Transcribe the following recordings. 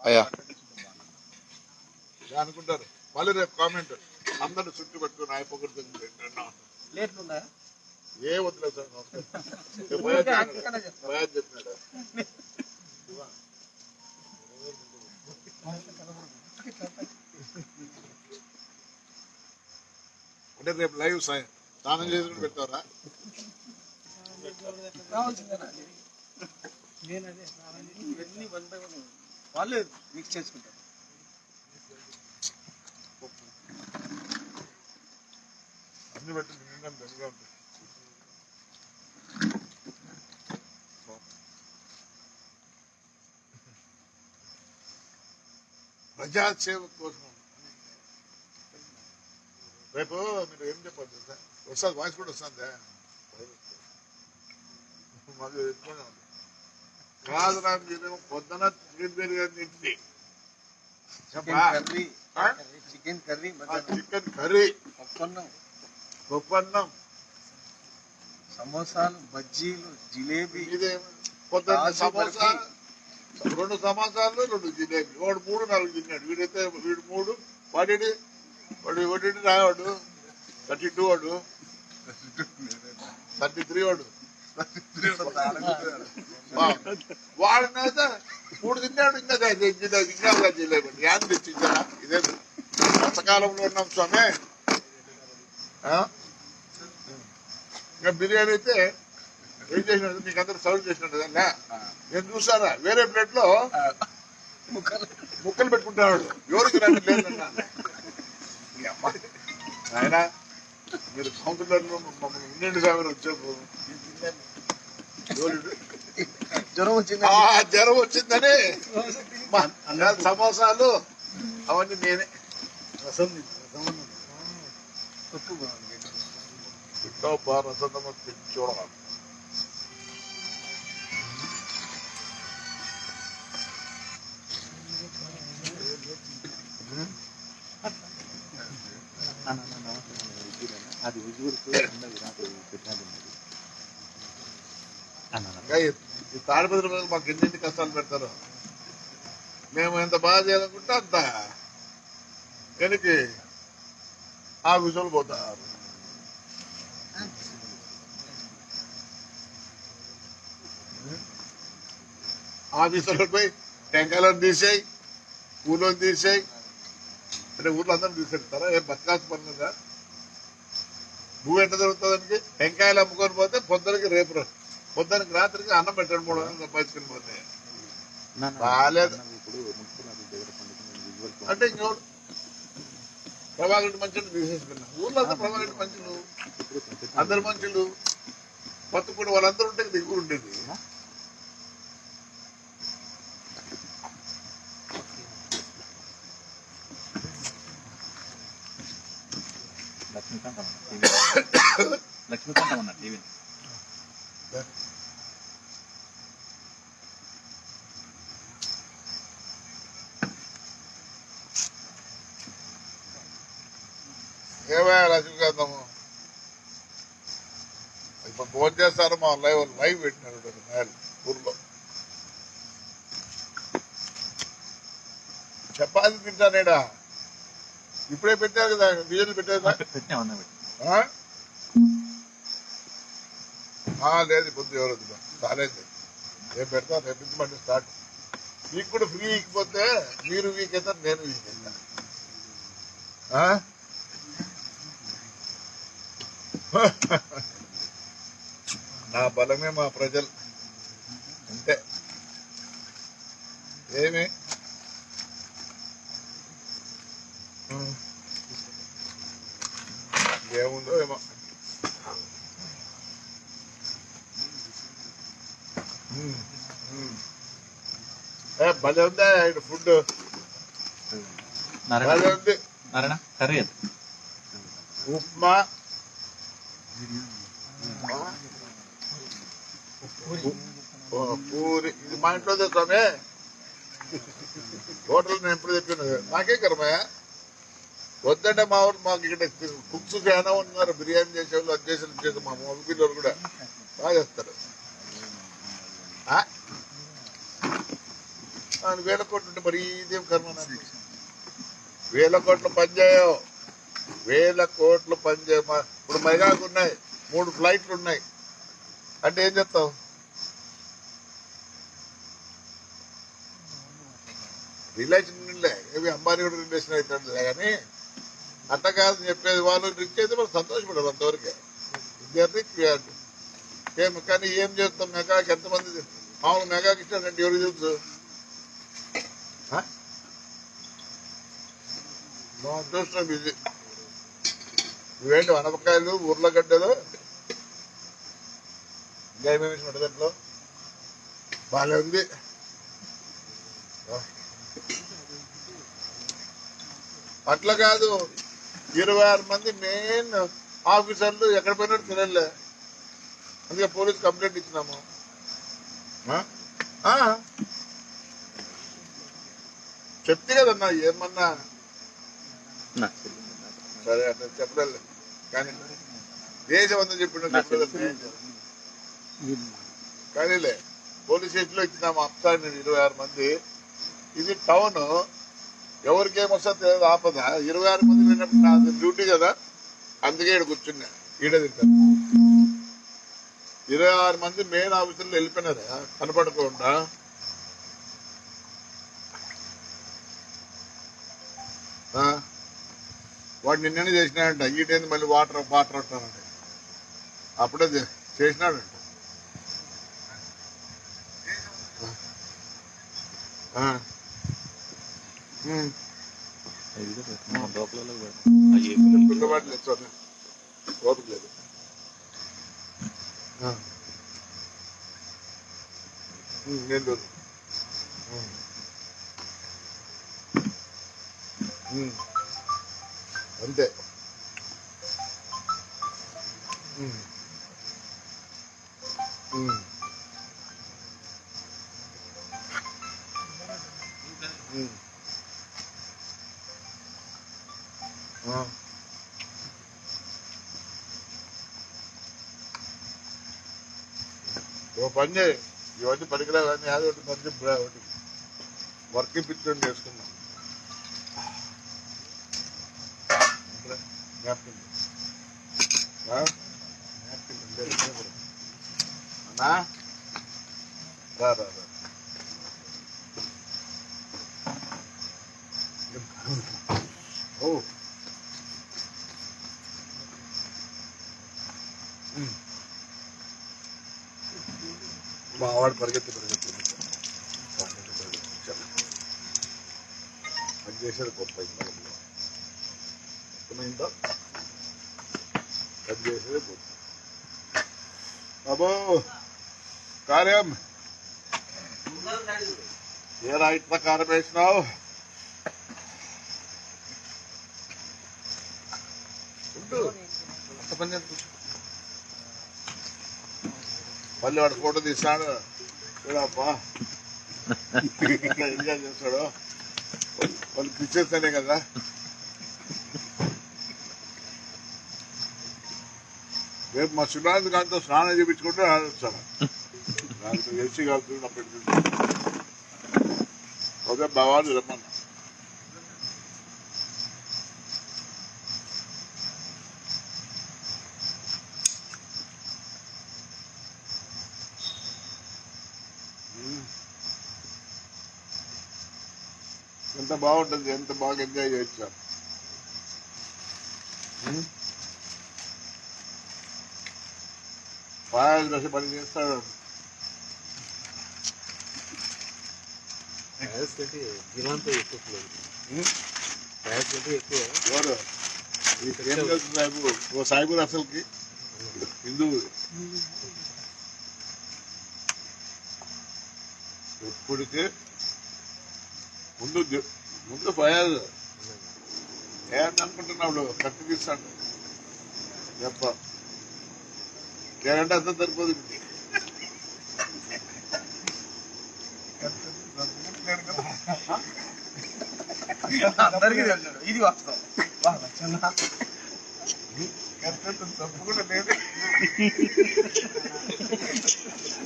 అయ్యా. అనుకుంటారు. మళ్ళీ రేపు కామెంట్ అందరూ చుట్టూ పెట్టుకుని అయిపోకూడదు ఏ వదిలేదు సార్ చెప్పినాడు. చెప్పినాడు. అంటే రేపు లైవ్ సాయం. స్నానం చేసుకుని పెడతారా నేనదే ఇవన్నీ వన్ బై వన్ వాళ్ళే మిక్స్ చేసుకుంటారు. అన్ని పెట్టి నిండా బెంగా ఉంటుంది ప్రజాసేవ కోసం. రేపు మీరు ఏం చెప్పాలి తెలుసా? వస్తుంది వాయిస్ కూడా వస్తుందా? మాకు ఎక్కువనే ఉంది కాదురా మీరు పొద్దున చికెన్ బిర్యానీ చెప్పా? Curry? Chicken curry chicken curry. పప్పన్నం. గొప్పన్నం సమోసాలు బజ్జీలు జిలేబీ పొద్దున్న సమోసా. రెండు సమోసాలు రెండు జిలేబీ. వాడు మూడు నాలుగు తిన్నాడు. వీడైతే వీడు మూడు వాడి వాడు ఒకటి రావాడు. థర్టీ టూ వాడు. థర్టీ త్రీ వాడు. వాడినైతే మూడు తిన్నాడు ఇంకా దా- ఇంకా ఒక జిలేబీ యాన్ తెచ్చించారా ఇదే వర్షకాలంలో ఉన్నాం స్వామి ఇంకా బిర్యానీ అయితే ఏం చేసినట్టు మీకు అందరు సర్వ్ చేసినట్టు కదా నేను చూసారా వేరే ప్లేట్లో ముక్కలు ముక్కలు పెట్టుకుంటాడు ఎవరికి రండి లేదన్నా ఆయన మీరు కౌంటర్లో మమ్మల్ని ఉండండి సార్ వచ్చే జ్వరం వచ్చింది జ్వరం వచ్చిందని సమోసాలు అవన్నీ నేనే రసం రసం ఉప్పు రసందమ్మ చూడాలి అది ఉజ్జూరుకు పెట్టినది ఈ- ఈ తాడిపత్రి ప్రజలు మాకు ఎన్ని కష్టాలు పెడతారు. మేము ఎంత బాగా చేయాలనుకుంటే అంత. వెనక్కి ఆ విజువల్ పోతారు. ఆఫీసులో పోయి టెంకాయలను తీసేయి ఊళ్ళో తీసేయి. అంటే ఊర్లో అందరం తీసేస్తారా? ఏం బతకాల్సి పనులుగా భూమి ఎంత దొరుకుతుంది దానికి? టెంకాయలు అమ్ముకొని పోతే పొద్దునకి రేపు రా- పొద్దునకి రాత్రికి అన్నం పెట్టడం మూడు వందలు సంపాదించుకొని పోతే. అంటే ఇంకోడు ప్రభాకర్ మంచులు తీసేసుకున్నా. ఊర్లో అంతా ప్రభాకర్ మంచులు. అందరు మంచులు. పత్తుపూడి వాళ్ళందరూ ఉంటే దిగులు ఉండేది. ఏమయ్యా రజనీకాంతము ఇప్పుడు ఫోన్ చేస్తారు మా లైవ్ లైవ్ పెట్టినారు మేలు ఊర్లో. చపాతి తింటానేడా ఇప్పుడే పెట్టారు కదా బిజెపి పెట్టారు లేదు పొద్దు ఎవరు కాలేదు రేపు పెడతా రేపు నుంచి మళ్ళీ స్టార్ట్. మీకు కూడా ఫ్రీ ఇకపోతే మీరు వీక్ అవుతారు నేను వీక్ అవుతా ఆ? నా బలమే మా ప్రజలు. అంతే. ఏమి. ఏముందో ఏమో. భలే ఉందా ఇక్కడ ఫుడ్ భలే ఉంది. కర్రీ ఉప్మా పూరి ఇది మా ఇంట్లో తెచ్చామే హోటల్ నేను ఎప్పుడు తెప్పినది నాకే కర్మయ్య వద్దంటే మా ఊరు మాకు ఇక్కడ కుక్స్ చాలా ఉన్నారు బిర్యానీ చేసేవాళ్ళు అది చేసి ఇది మా మమ్మీ పిల్లలు కూడా బాగా చేస్తారు ఆ? ఆయన వేల కోట్లు ఉంటే మరి ఇదేం కర్మ నాకు వేల కోట్లు పనిచేయవు వేల కోట్లు పనిచేయ ఇప్పుడు మెగాకు ఉన్నాయి మూడు ఫ్లైట్లు ఉన్నాయి. అంటే ఏం చెప్తావు? రిలేషన్ ఏవి అంబానీ కూడా రిలేషన్ అవుతుందిలే కానీ అట్ట కాదు చెప్పేది వాళ్ళు రిచ్ అయితే మనం సంతోషపడరు అంతవరకే. రిచ్ ఏం కానీ ఏం చేస్తాం? మెగాకి ఎంతమంది మామూలు మెగాకి ఇచ్చారంటే ఎవరు తెలుసు? మా అదృష్టం ఇది. ఇవేంటి వనపకాయలు ఉర్లగడ్డలు? ఇంకా ఏమేమి వేసినట్టు దాంట్లో? బాగానే ఉంది. అట్లా కాదు. ఇరవై ఆరు మంది మెయిన్ ఆఫీసర్లు ఎక్కడ పోయినారు తెలియలే అందుకే పోలీస్ కంప్లైంట్ ఇచ్చినాము. ఆ? ఆ. చెప్తే కదన్నా ఏమన్నా? సరే అట్లా చెప్పలేదు కానీ దేశం చెప్పిన కానీలే పోలీస్ స్టేషన్లో ఇచ్చినాము అప్సాని ఇరవై ఆరు మంది. ఇది టౌన్ ఎవరికి ఏమొస్తా తెలియదు ఆపద. ఇరవై ఆరు మంది లేనప్పుడు నాది డ్యూటీ కదా అందుకే ఇక్కడ కూర్చున్నా. ఈడ తింటాను ఇరవై ఆరు మంది మెయిన్ ఆఫీసర్లు వెళ్ళిపోయినారా? కనపడకుండా. వాడు నిన్ననే చేసినాడంట ఈటేంది మళ్ళీ వాటర్ వాటర్ అంటానండి అప్పుడే చేసినాడంట. ఆ. లేదు నేను ఓపిక అంతే. ఓ పని చేయి. ఇవన్నీ పనికిరావు కానీ యాదో ఒకటి పని చెప్పు రా వర్క్ ఇప్పించండి జ్ఞాపకం ఉంది. ఆ? జ్ఞాపకం ఉంది. లేదు, లేదు, లేదు. అన్నా రా రా రా ఓ ఉమ్. మా వాడు పరిగెత్తి పరిగెత్తి అది చేసేది బాబు కార్యం. ఏ రైట్ ప్రకారం వేసినావు. మళ్ళీ వాడు ఫోటో తీస్తాడు చూడప్పా ఎంజాయ్ చేస్తాడు. వాళ్ళు పిచ్చేస్తానే కదా. రేపు మా సునాథ్ గారితో స్నానం చేయించుకుంటే ఆడొస్తాను నాకు ఎస్సీ కాల్చుకుని ఓకే బావాలు రమ్మన్నా. ఎంత బాగుంటుంది ఎంత బాగా ఎంజాయ్ చేయొచ్చు దశ పని చేస్తాడు ఓ సాహిబు అసలుకి హిందూ ఎప్పటికే ముందు ముందు ఫయాజ్ ఏమనుకుంటున్నాడు కత్తి తీస్తాడు చెప్ప అంత సరిపోదు ఇది. అందరికీ తెలిసాడు ఇది వాస్తవం. తప్పు కూడా లేదు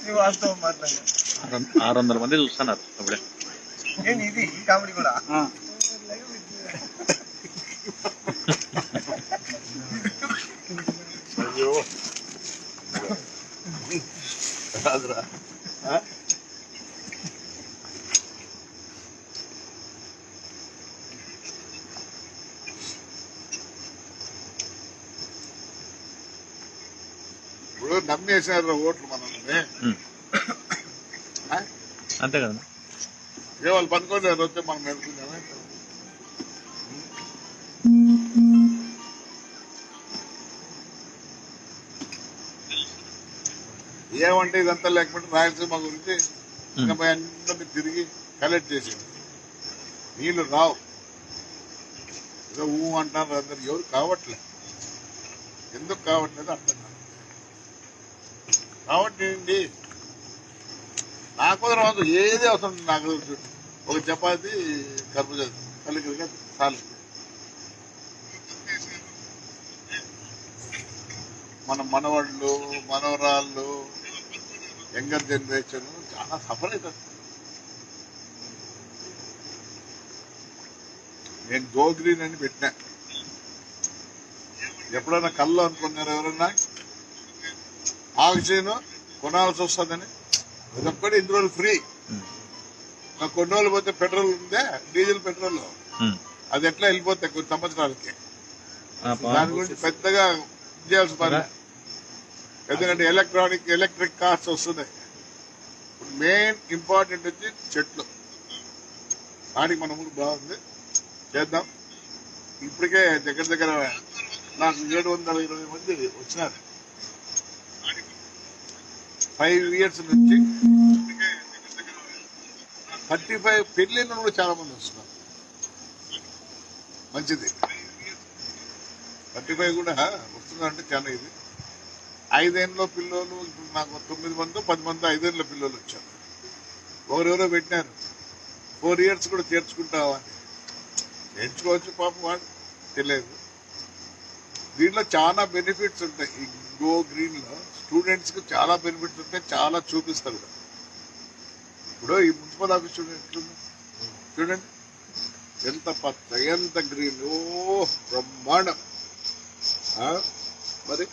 ఇది వాస్తవం మాట్లాడి ఆరు వందల మంది చూస్తున్నారు అప్పుడే. ఏంది ఇది? ఈ కామెడీ కూడా? రాదురా ఆ? ఇప్పుడు నమ్మేశారు ఓట్లు మనల్ని ఉమ్. ఆ? అంతే కదా ఏ వాళ్ళు పనుకొని వస్తే మనం వెళ్తున్నామే ఏమంటే ఇదంతా లేకపోతే రాయలసీమ గురించి ఇంకా తిరిగి కలెక్ట్ చేసింది నీళ్ళు రావు. ఏదో ఊ అంటారు అందరు. ఎవరు కావట్లేదు ఎందుకు కావట్లేదు అర్థం కాదు కాబట్టి నాకు రాదు ఏది అవసరం నాకు. ఒక చపాతి కర్బూజా కలిగి చాలు. మన మనవాళ్ళు మనవరాళ్ళు యంగర్ జనరేషన్ చాలా సఫర్ అవుతుంది. నేను గో గ్రీన్ అని పెట్టినా. ఎప్పుడైనా కళ్ళు అనుకున్నారు ఎవరన్నా? ఆక్సిజన్ కొనాల్సి వస్తుందని? అదొక్కటి ఇందులో ఫ్రీ. ఉమ్. నాకు కొన్ని రోజులు పోతే పెట్రోల్ ఉందే డీజిల్ పెట్రోల్. అది ఎట్లా వెళ్ళిపోతాయి కొన్ని సంవత్సరాలకి? దాని గురించి పెద్దగా చేయాల్సిన పని ఎందుకంటే ఎలక్ట్రానిక్ ఎలక్ట్రిక్ కార్స్ వస్తున్నాయి. మెయిన్ ఇంపార్టెంట్ వచ్చి చెట్లు. దానికి మన ఊరు బాగుంది. చేద్దాం. ఇప్పటికే దగ్గర దగ్గర నాకు ఏడు వందల ఇరవై మంది వచ్చినారు. ఫైవ్ ఇయర్స్ నుంచి థర్టీ ఫైవ్ పెళ్ళిళ్ళు కూడా చాలా మంది వస్తున్నారు. మంచిది. థర్టీ ఫైవ్ కూడా వస్తుందంటే చాలా ఇది. ఐదేళ్ళలో పిల్లలు ఇప్పుడు నాకు తొమ్మిది మంది పది మంది ఐదేళ్ళ పిల్లలు వచ్చారు. ఎవరెవరో పెట్టినారు. ఫోర్ ఇయర్స్ కూడా చేర్చుకుంటావా అని. పాపం వాడు తెలియదు. దీంట్లో చాలా బెనిఫిట్స్ ఉంటాయి. ఈ గో గ్రీన్లో స్టూడెంట్స్కి చాలా బెనిఫిట్స్ ఉంటాయి చాలా చూపిస్తారు కూడా. ఇప్పుడు ఈ మున్సిపల్ ఆఫీస్ స్టూడెంట్ చూడండి. ఎంత పచ్చ ఎంత గ్రీన్ ఓ బ్రహ్మాండం. మరి